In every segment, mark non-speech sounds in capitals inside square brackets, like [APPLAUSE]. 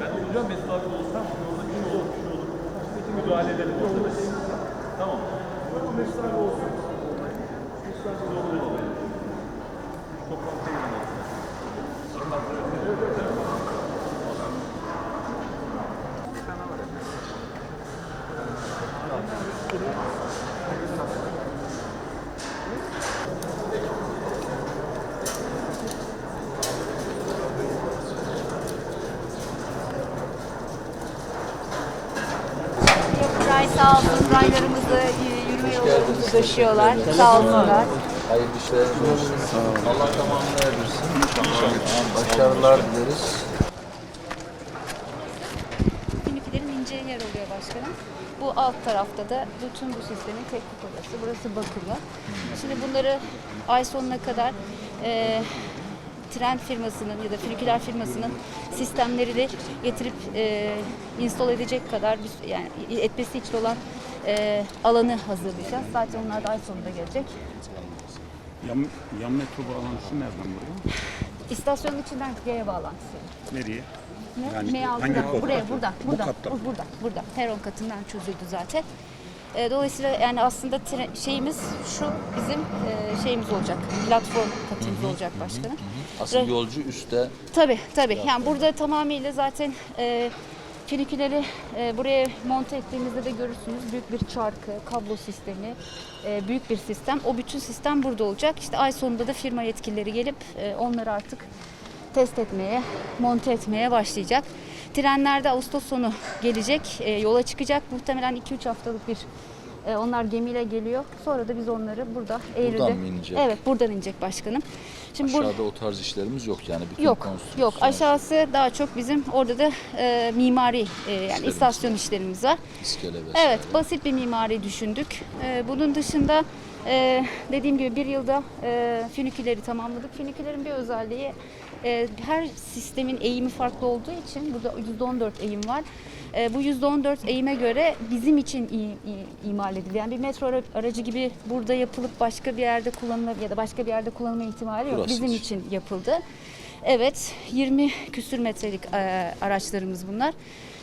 Ben olacağım Mesut abi olsam orada bir şey olur, bir şey olur. Peki müdahale edelim. Tamam. Mesut abi olsun. Mesut abi olur. Sağ olsun. Raylarımızı yürüme yollarımızı döşüyorlar. Sağ olsunlar. Hayırlı işler olsun. Allah tamamını erdirsin. Başarılar dileriz. Kliniklerin ince yer oluyor başkanım. Bu alt tarafta da bütün bu sistemin teknik odası. Burası bakımı. Şimdi bunları ay sonuna kadar e, tren firmasının ya da füniküler firmasının sistemleri getirip e, install edecek kadar bir, yani etmesi için olan e, alanı hazırlayacağız. Zaten onlar da ay sonunda gelecek. Yan, yan metro bağlantısı nereden buraya? İstasyonun içinden G'ye bağlantısı. Nereye? Ne? Yani altına. hangi? Buraya, burada, Bu burada, katta. bu- burada, burada. Peron katından çözüldü zaten. E, dolayısıyla yani aslında şeyimiz şu bizim e, şeyimiz olacak. Platform katımız olacak başkanım. Asıl yolcu üstte. Tabii tabii. Yani burada tamamıyla zaten e, finiküleri e, buraya monte ettiğimizde de görürsünüz. Büyük bir çarkı, kablo sistemi, e, büyük bir sistem. O bütün sistem burada olacak. İşte ay sonunda da firma yetkilileri gelip e, onları artık test etmeye, monte etmeye başlayacak. Trenler de Ağustos sonu gelecek, e, yola çıkacak. Muhtemelen 2-3 haftalık bir e, onlar gemiyle geliyor. Sonra da biz onları burada Eylül'de... mı inecek? Evet, buradan inecek başkanım. Şimdi Aşağıda o tarz işlerimiz yok yani. Bütün Yok, yok. Aşağısı daha çok bizim orada da e, mimari e, yani istasyon işlerimiz var. iskele vesaire. Evet, basit bir mimari düşündük. E, bunun dışında e, dediğim gibi bir yılda e, füniküleri tamamladık. Fünikülerin bir özelliği e, her sistemin eğimi farklı olduğu için burada %14 eğim var. E, bu %14 eğime göre bizim için i- i- imal edildi. Yani bir metro ara- aracı gibi burada yapılıp başka bir yerde kullanılır ya da başka bir yerde kullanılma ihtimali yok. Burası Bizim için. yapıldı. Evet, 20 küsür metrelik e, araçlarımız bunlar.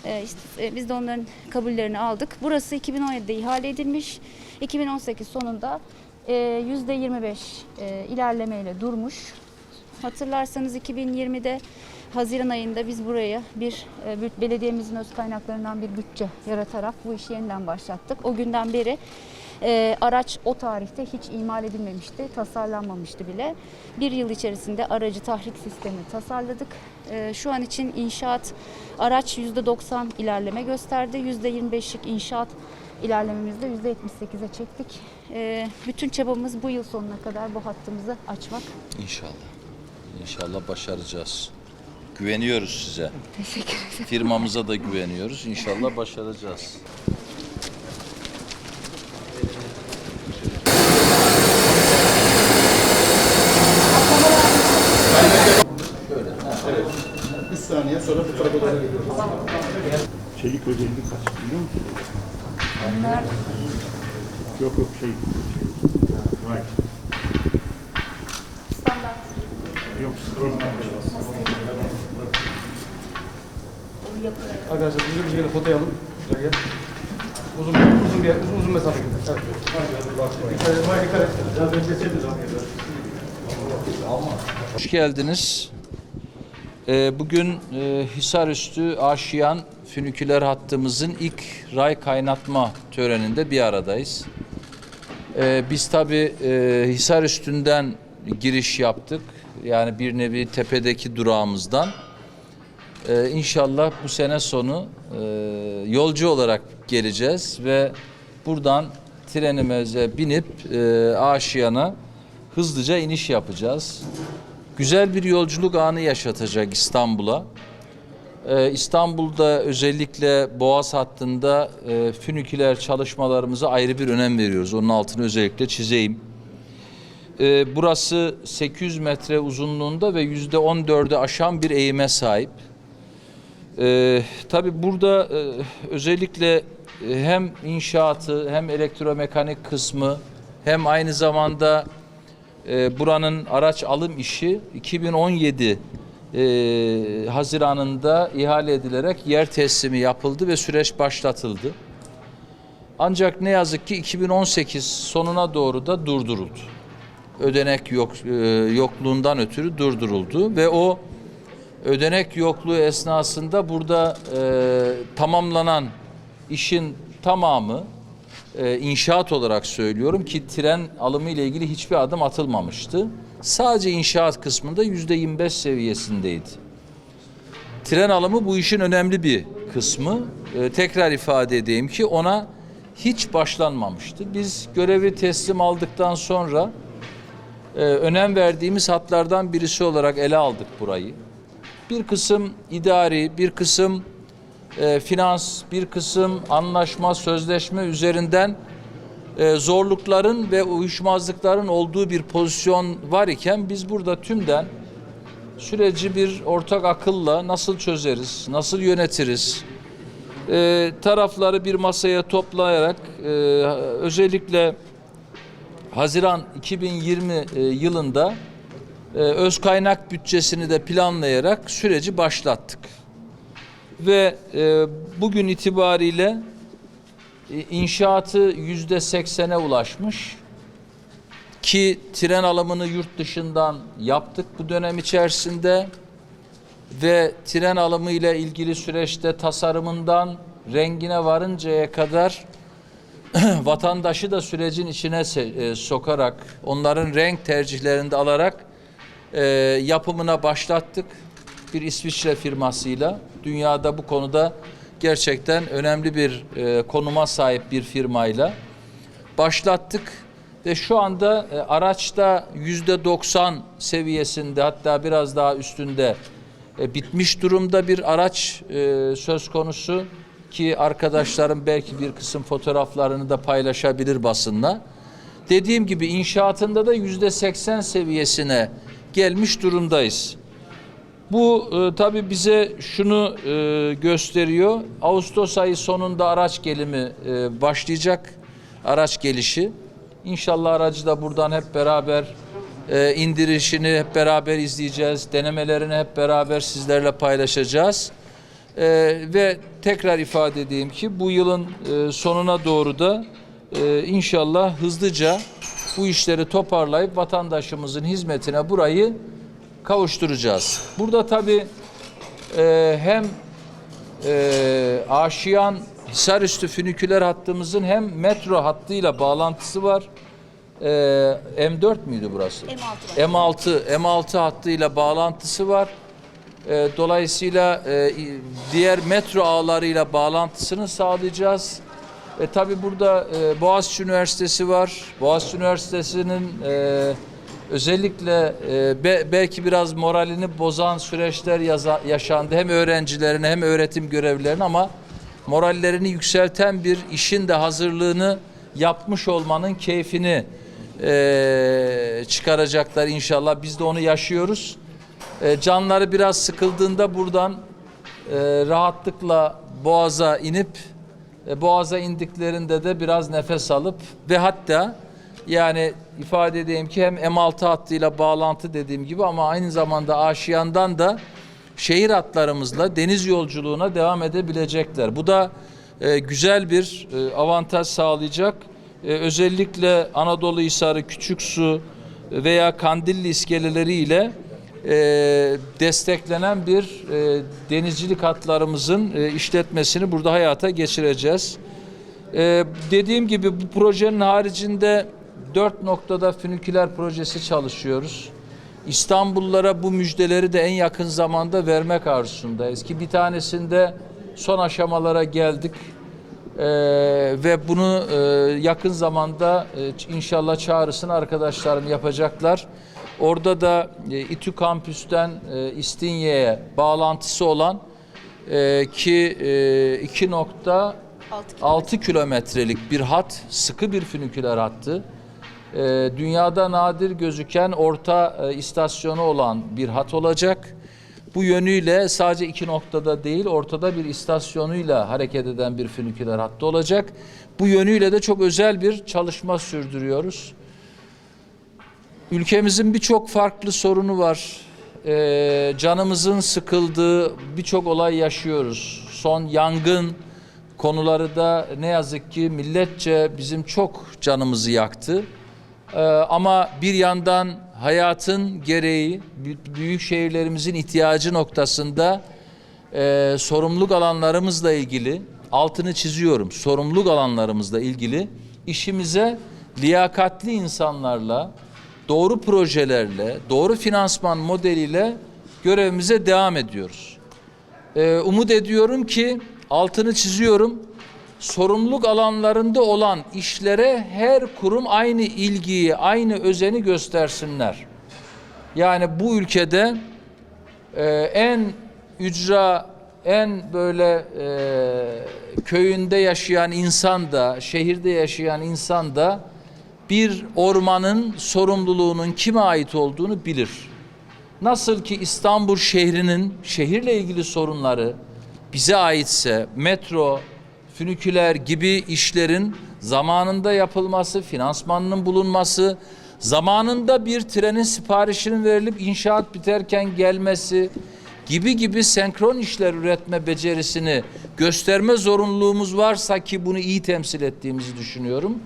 E, işte, e, biz de onların kabullerini aldık. Burası 2017'de ihale edilmiş. 2018 sonunda e, %25 e, ilerlemeyle durmuş. Hatırlarsanız 2020'de Haziran ayında biz buraya bir e, bü- belediyemizin öz kaynaklarından bir bütçe yaratarak bu işi yeniden başlattık. O günden beri e, araç o tarihte hiç imal edilmemişti, tasarlanmamıştı bile. Bir yıl içerisinde aracı tahrik sistemi tasarladık. E, şu an için inşaat araç %90 ilerleme gösterdi. %25'lik inşaat ilerlememizde %78'e çektik. E, bütün çabamız bu yıl sonuna kadar bu hattımızı açmak. İnşallah. İnşallah başaracağız. Güveniyoruz size. Teşekkür ederim. Firmamıza da güveniyoruz. İnşallah başaracağız. Bir saniye sonra. Çelik özelliği kaç biliyor musun? Onlar Yok yok şey. Right. Arkadaşlar biz de bir yere foto alalım. Şuraya gel. Uzun, uzun bir uzun, uzun mesafe gidelim. Evet. Dikkat et, dikkat et. Biraz bekleseydiniz Hoş geldiniz. Ee, Bugün e, Hisarüstü Aşiyan füniküler hattımızın ilk ray kaynatma töreninde bir aradayız. Ee, Biz tabi Hisarüstü'nden giriş yaptık. Yani bir nevi tepedeki durağımızdan. Ee, İnşallah bu sene sonu e, yolcu olarak geleceğiz ve buradan trenimize binip e, Aşiyan'a hızlıca iniş yapacağız. Güzel bir yolculuk anı yaşatacak İstanbul'a. Ee, İstanbul'da özellikle Boğaz hattında e, füniküler çalışmalarımıza ayrı bir önem veriyoruz. Onun altını özellikle çizeyim. E, burası 800 metre uzunluğunda ve yüzde 14'ü aşan bir eğime sahip. E, tabii burada e, özellikle e, hem inşaatı hem elektromekanik kısmı hem aynı zamanda e, buranın araç alım işi 2017 e, Haziran'ında ihale edilerek yer teslimi yapıldı ve süreç başlatıldı. Ancak ne yazık ki 2018 sonuna doğru da durduruldu. Ödenek yok e, yokluğundan ötürü durduruldu ve o ödenek yokluğu esnasında burada e, tamamlanan işin tamamı e, inşaat olarak söylüyorum ki tren alımı ile ilgili hiçbir adım atılmamıştı. Sadece inşaat kısmında yüzde 25 seviyesindeydi. Tren alımı bu işin önemli bir kısmı. E, tekrar ifade edeyim ki ona hiç başlanmamıştı. Biz görevi teslim aldıktan sonra e, önem verdiğimiz hatlardan birisi olarak ele aldık burayı. Bir kısım idari, bir kısım e, finans, bir kısım anlaşma, sözleşme üzerinden e, zorlukların ve uyuşmazlıkların olduğu bir pozisyon var iken biz burada tümden süreci bir ortak akılla nasıl çözeriz, nasıl yönetiriz, e, tarafları bir masaya toplayarak e, özellikle Haziran 2020 e, yılında e, öz kaynak bütçesini de planlayarak süreci başlattık. Ve e, bugün itibariyle inşaatı yüzde seksene ulaşmış ki tren alımını yurt dışından yaptık bu dönem içerisinde ve tren alımı ile ilgili süreçte tasarımından rengine varıncaya kadar [CLEARS THROAT] vatandaşı da sürecin içine e, sokarak onların renk tercihlerini de alarak e, yapımına başlattık. Bir İsviçre firmasıyla dünyada bu konuda gerçekten önemli bir e, konuma sahip bir firmayla başlattık ve şu anda e, araçta yüzde 90 seviyesinde hatta biraz daha üstünde e, bitmiş durumda bir araç e, söz konusu ki arkadaşlarım belki bir kısım fotoğraflarını da paylaşabilir basınla. Dediğim gibi inşaatında da yüzde 80 seviyesine gelmiş durumdayız. Bu e, tabii bize şunu e, gösteriyor. Ağustos ayı sonunda araç gelimi e, başlayacak. Araç gelişi. İnşallah aracı da buradan hep beraber e, indirişini hep beraber izleyeceğiz. Denemelerini hep beraber sizlerle paylaşacağız. E, ve tekrar ifade edeyim ki bu yılın e, sonuna doğru da e, inşallah hızlıca bu işleri toparlayıp vatandaşımızın hizmetine burayı kavuşturacağız. Burada tabii e, hem e, Aşiyan Hisarüstü füniküler hattımızın hem metro hattıyla bağlantısı var. E, M4 müydü burası? M6 M6 M6 hattıyla bağlantısı var. E, dolayısıyla e, diğer metro ağlarıyla bağlantısını sağlayacağız. E, tabii burada e, Boğaziçi Üniversitesi var. Boğaziçi Üniversitesi'nin e, özellikle e, be- belki biraz moralini bozan süreçler yaza- yaşandı. Hem öğrencilerine hem öğretim görevlilerine ama morallerini yükselten bir işin de hazırlığını yapmış olmanın keyfini e, çıkaracaklar inşallah. Biz de onu yaşıyoruz. E, canları biraz sıkıldığında buradan e, rahatlıkla boğaza inip e, boğaza indiklerinde de biraz nefes alıp ve hatta yani ifade edeyim ki hem M6 hattıyla bağlantı dediğim gibi ama aynı zamanda Aşiyan'dan da şehir hatlarımızla deniz yolculuğuna devam edebilecekler. Bu da e, güzel bir e, avantaj sağlayacak. E, özellikle Anadolu Hisarı, Küçüksu veya Kandilli iskeleleriyle e, desteklenen bir e, denizcilik hatlarımızın e, işletmesini burada hayata geçireceğiz. E, dediğim gibi bu projenin haricinde dört noktada füniküler projesi çalışıyoruz. İstanbullulara bu müjdeleri de en yakın zamanda vermek arzusundayız ki bir tanesinde son aşamalara geldik. Ee, ve bunu e, yakın zamanda e, inşallah çağrısını arkadaşlarım yapacaklar. Orada da e, İTÜ kampüsten e, İstinye'ye bağlantısı olan e, ki e, 2 nokta 6 6 kilometrelik bir hat, sıkı bir füniküler hattı. e, dünyada nadir gözüken orta e, istasyonu olan bir hat olacak. Bu yönüyle sadece iki noktada değil ortada bir istasyonuyla hareket eden bir füniküler hattı olacak. Bu yönüyle de çok özel bir çalışma sürdürüyoruz. Ülkemizin birçok farklı sorunu var. Ee, canımızın sıkıldığı birçok olay yaşıyoruz. Son yangın konuları da ne yazık ki milletçe bizim çok canımızı yaktı. Ee, ama bir yandan hayatın gereği bü- büyük şehirlerimizin ihtiyacı noktasında e, sorumluluk alanlarımızla ilgili altını çiziyorum. Sorumluluk alanlarımızla ilgili işimize liyakatli insanlarla, doğru projelerle, doğru finansman modeliyle görevimize devam ediyoruz. Ee, umut ediyorum ki altını çiziyorum. Sorumluluk alanlarında olan işlere her kurum aynı ilgiyi, aynı özeni göstersinler. Yani bu ülkede e, en ücra, en böyle e, köyünde yaşayan insan da, şehirde yaşayan insan da bir ormanın sorumluluğunun kime ait olduğunu bilir. Nasıl ki İstanbul şehrinin şehirle ilgili sorunları bize aitse metro, füniküler gibi işlerin zamanında yapılması, finansmanının bulunması, zamanında bir trenin siparişinin verilip inşaat biterken gelmesi gibi gibi senkron işler üretme becerisini gösterme zorunluluğumuz varsa ki bunu iyi temsil ettiğimizi düşünüyorum.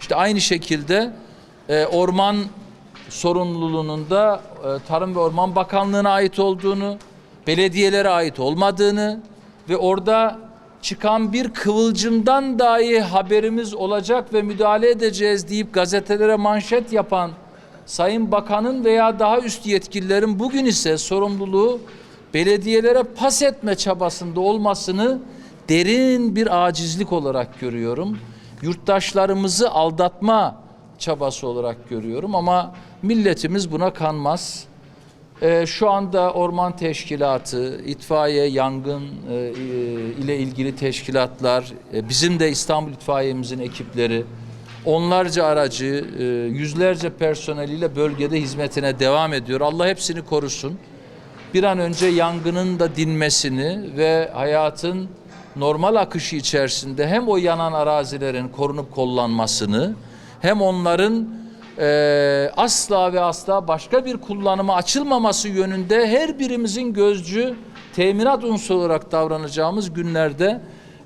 İşte aynı şekilde e, orman sorumluluğunun da e, Tarım ve Orman Bakanlığı'na ait olduğunu, belediyelere ait olmadığını ve orada çıkan bir kıvılcımdan dahi haberimiz olacak ve müdahale edeceğiz deyip gazetelere manşet yapan Sayın Bakan'ın veya daha üst yetkililerin bugün ise sorumluluğu belediyelere pas etme çabasında olmasını derin bir acizlik olarak görüyorum. Yurttaşlarımızı aldatma çabası olarak görüyorum ama milletimiz buna kanmaz. Ee, şu anda orman teşkilatı, itfaiye, yangın e, e, ile ilgili teşkilatlar, e, bizim de İstanbul İtfaiyemizin ekipleri, onlarca aracı, e, yüzlerce personeliyle bölgede hizmetine devam ediyor. Allah hepsini korusun. Bir an önce yangının da dinmesini ve hayatın normal akışı içerisinde hem o yanan arazilerin korunup kollanmasını hem onların eee, asla ve asla başka bir kullanıma açılmaması yönünde her birimizin gözcü teminat unsuru olarak davranacağımız günlerde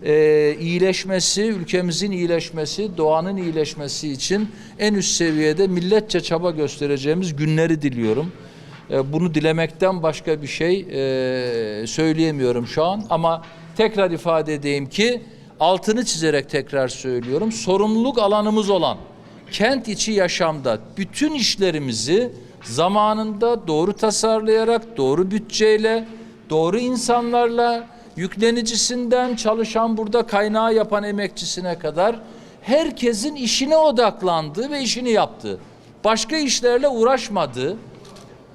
eee, iyileşmesi, ülkemizin iyileşmesi, doğanın iyileşmesi için en üst seviyede milletçe çaba göstereceğimiz günleri diliyorum. E, Bunu dilemekten başka bir şey e, söyleyemiyorum şu an ama tekrar ifade edeyim ki altını çizerek tekrar söylüyorum. Sorumluluk alanımız olan kent içi yaşamda bütün işlerimizi zamanında doğru tasarlayarak, doğru bütçeyle, doğru insanlarla, yüklenicisinden çalışan burada kaynağı yapan emekçisine kadar herkesin işine odaklandığı ve işini yaptığı, başka işlerle uğraşmadığı,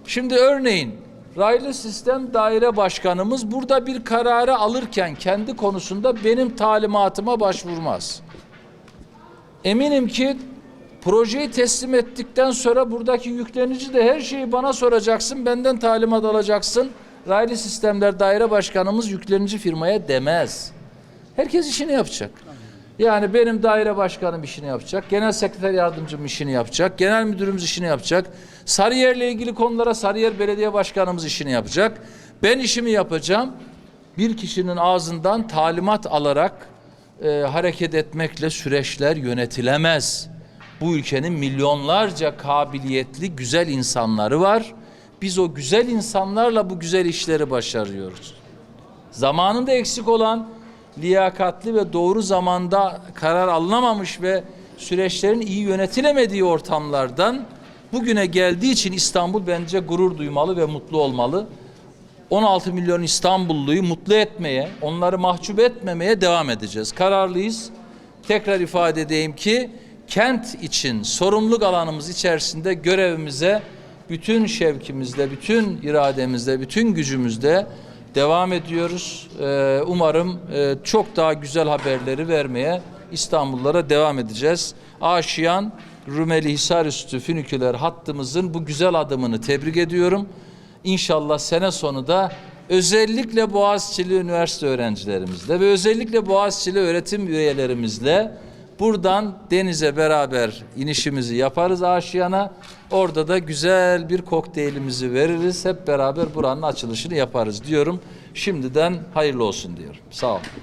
Şimdi örneğin raylı sistem daire başkanımız burada bir kararı alırken kendi konusunda benim talimatıma başvurmaz. Eminim ki projeyi teslim ettikten sonra buradaki yüklenici de her şeyi bana soracaksın, benden talimat alacaksın. Raylı sistemler daire başkanımız yüklenici firmaya demez. Herkes işini yapacak. Yani benim daire başkanım işini yapacak, genel sekreter yardımcım işini yapacak, genel müdürümüz işini yapacak. Sarıyer'le ilgili konulara Sarıyer Belediye Başkanımız işini yapacak. Ben işimi yapacağım. Bir kişinin ağzından talimat alarak e, hareket etmekle süreçler yönetilemez. Bu ülkenin milyonlarca kabiliyetli, güzel insanları var. Biz o güzel insanlarla bu güzel işleri başarıyoruz zamanında eksik olan liyakatli ve doğru zamanda karar alınamamış ve süreçlerin iyi yönetilemediği ortamlardan bugüne geldiği için İstanbul bence gurur duymalı ve mutlu olmalı. 16 milyon İstanbulluyu mutlu etmeye, onları mahcup etmemeye devam edeceğiz. Kararlıyız. Tekrar ifade edeyim ki kent için sorumluluk alanımız içerisinde görevimize bütün şevkimizle, bütün irademizle, bütün gücümüzle devam ediyoruz. Ee, umarım e, çok daha güzel haberleri vermeye İstanbullulara devam edeceğiz. Aşiyan Rumeli Hisarüstü füniküler hattımızın bu güzel adımını tebrik ediyorum. İnşallah sene sonu da özellikle Boğaziçi'li üniversite öğrencilerimizle ve özellikle Boğaziçi'li öğretim üyelerimizle buradan denize beraber inişimizi yaparız aşiyana. Orada da güzel bir kokteylimizi veririz. Hep beraber buranın açılışını yaparız diyorum. Şimdiden hayırlı olsun diyorum. Sağ olun.